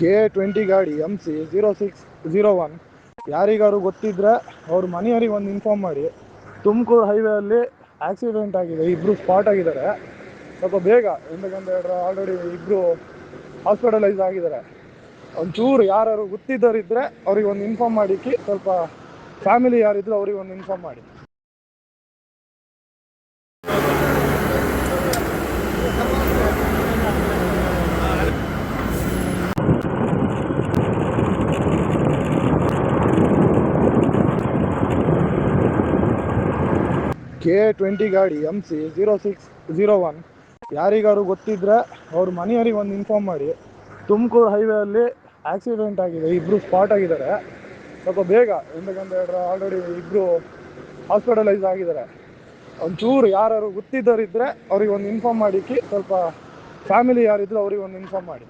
K twenty ಗಾಡಿ M C zero six zero one ಯಾರಿಗಾರು ಗೊತ್ತಿದ್ರೆ ಅವ್ರ ಮನೆಯವರಿಗೆ ಒಂದು ಇನ್ಫಾರ್ಮ್ ಮಾಡಿ. ತುಮಕೂರು ಹೈವೇ ಅಲ್ಲಿ ಆಕ್ಸಿಡೆಂಟ್ ಆಗಿದೆ ಇಬ್ಬರು ಸ್ಪಾಟ್ ಆಗಿದ್ದಾರೆ. ಸ್ವಲ್ಪ ಬೇಗ ಎಂತಕ್ಕಂತ ಆಲ್ರೆಡಿ ಇಬ್ಬರು ಹಾಸ್ಪಿಟಲೈಸ್ ಆಗಿದ್ದಾರೆ. ಒಂಚೂರು ಯಾರು ಗೊತ್ತಿದ್ದವರಿದ್ರೆ ಅವ್ರಿಗೆ ಒಂದು ಇನ್ಫಾರ್ಮ್ ಮಾಡಿಕ್ಕಿ ಸ್ವಲ್ಪ ಫ್ಯಾಮಿಲಿ ಯಾರಿದ್ರು ಅವ್ರಿಗೆ ಒಂದು ಇನ್ಫಾರ್ಮ್ ಮಾಡಿ. ಕೆ ಟ್ವೆಂಟಿ ಗಾಡಿ M C zero six zero one ಯಾರಿಗಾರು ಗೊತ್ತಿದ್ರೆ ಅವ್ರ ಮನೆಯವರಿಗೆ ಒಂದು ಇನ್ಫಾರ್ಮ್ ಮಾಡಿ. ತುಮಕೂರು ಹೈವೇ ಅಲ್ಲಿ ಆಕ್ಸಿಡೆಂಟ್ ಆಗಿದೆ ಇಬ್ಬರು ಸ್ಪಾಟ್ ಆಗಿದ್ದಾರೆ. ಸ್ವಲ್ಪ ಬೇಗ ಎಂತಕ್ಕಂತ ಆಲ್ರೆಡಿ ಇಬ್ಬರು ಹಾಸ್ಪಿಟಲೈಸ್ ಆಗಿದ್ದಾರೆ. ಒಂಚೂರು ಯಾರು ಗೊತ್ತಿದ್ದವರಿದ್ದರೆ ಅವ್ರಿಗೆ ಒಂದು ಇನ್ಫಾರ್ಮ್ ಮಾಡಿಕ್ಕಿ ಸ್ವಲ್ಪ ಫ್ಯಾಮಿಲಿ ಯಾರಿದ್ರು ಅವ್ರಿಗೆ ಒಂದು ಇನ್ಫಾರ್ಮ್ ಮಾಡಿ.